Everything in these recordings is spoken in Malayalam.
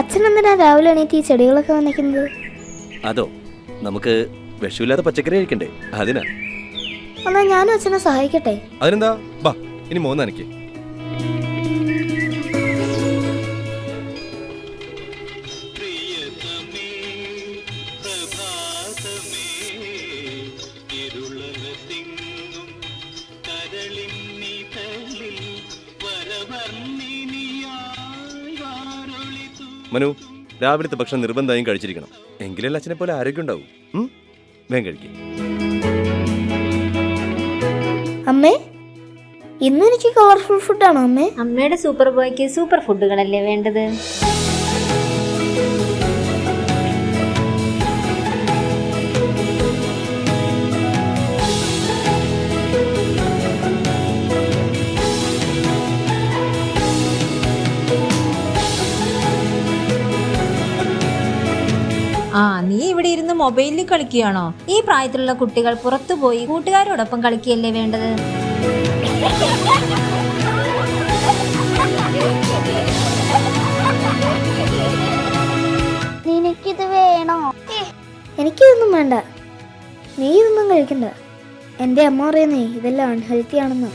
അച്ഛൻ എന്തിനാ രാവിലെ എണീറ്റ് ഈ ചെടികളൊക്കെ നനയ്ക്കുന്നത് അതോ. നമുക്ക് വിഷമില്ലാത്ത പച്ചക്കറി കഴിക്കണ്ടേ? അതിനാ. എന്നാ ഞാനും അച്ഛനെ സഹായിക്കട്ടെ. അതിനെന്താ? ബാ ഇനി മോന്ന് എനിക്ക് മനു രാവിലത്തെ ഭക്ഷണം നിർബന്ധമായും കഴിച്ചിരിക്കണം. എങ്കിലല്ല അച്ഛനെ പോലെ ആരോഗ്യം ഉണ്ടാവും. വേഗം കഴിക്കും. അമ്മേ ഇന്ന് എനിക്ക് കളർഫുൾ ഫുഡാണോ അമ്മേ? അമ്മയുടെ സൂപ്പർ ബോയ്ക്ക് സൂപ്പർ ഫുഡുകളല്ലേ വേണ്ടത്? ആ നീ ഇവിടെ ഇരുന്ന് മൊബൈലിൽ കളിക്കുകയാണോ? ഈ പ്രായത്തിലുള്ള കുട്ടികൾ പുറത്തുപോയി കൂട്ടുകാരോടൊപ്പം കളിക്കുകയല്ലേ വേണ്ടത്? നിനക്കിത് വേണോ? എനിക്കിതൊന്നും വേണ്ട. നീ ഇതൊന്നും കഴിക്കണ്ട. എന്റെ അമ്മ പറയുന്നേ ഇതെല്ലാം അൺഹെൽത്തി ആണെന്ന്.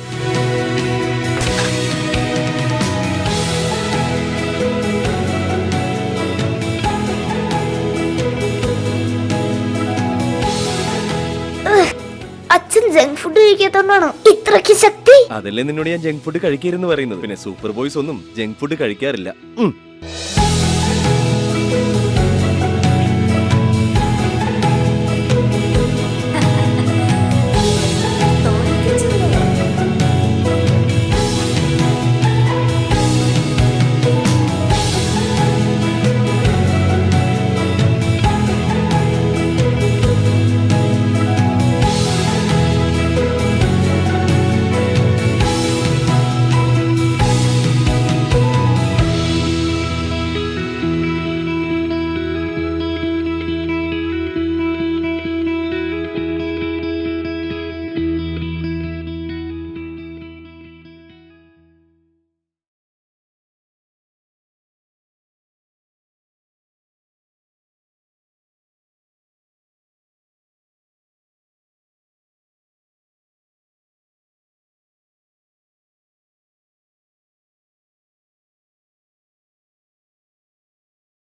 ജങ്ക് ഫുഡ് കഴിക്കാത്തോണ്ടാണോ? ഇത്രയ്ക്ക് ശക്തി? അതല്ലേ നിന്നോട് ഞാൻ ജങ്ക് ഫുഡ് കഴിക്കരുന്ന് പറയുന്നത്. പിന്നെ സൂപ്പർ ബോയ്സ് ഒന്നും ജങ്ക് ഫുഡ് കഴിക്കാറില്ല.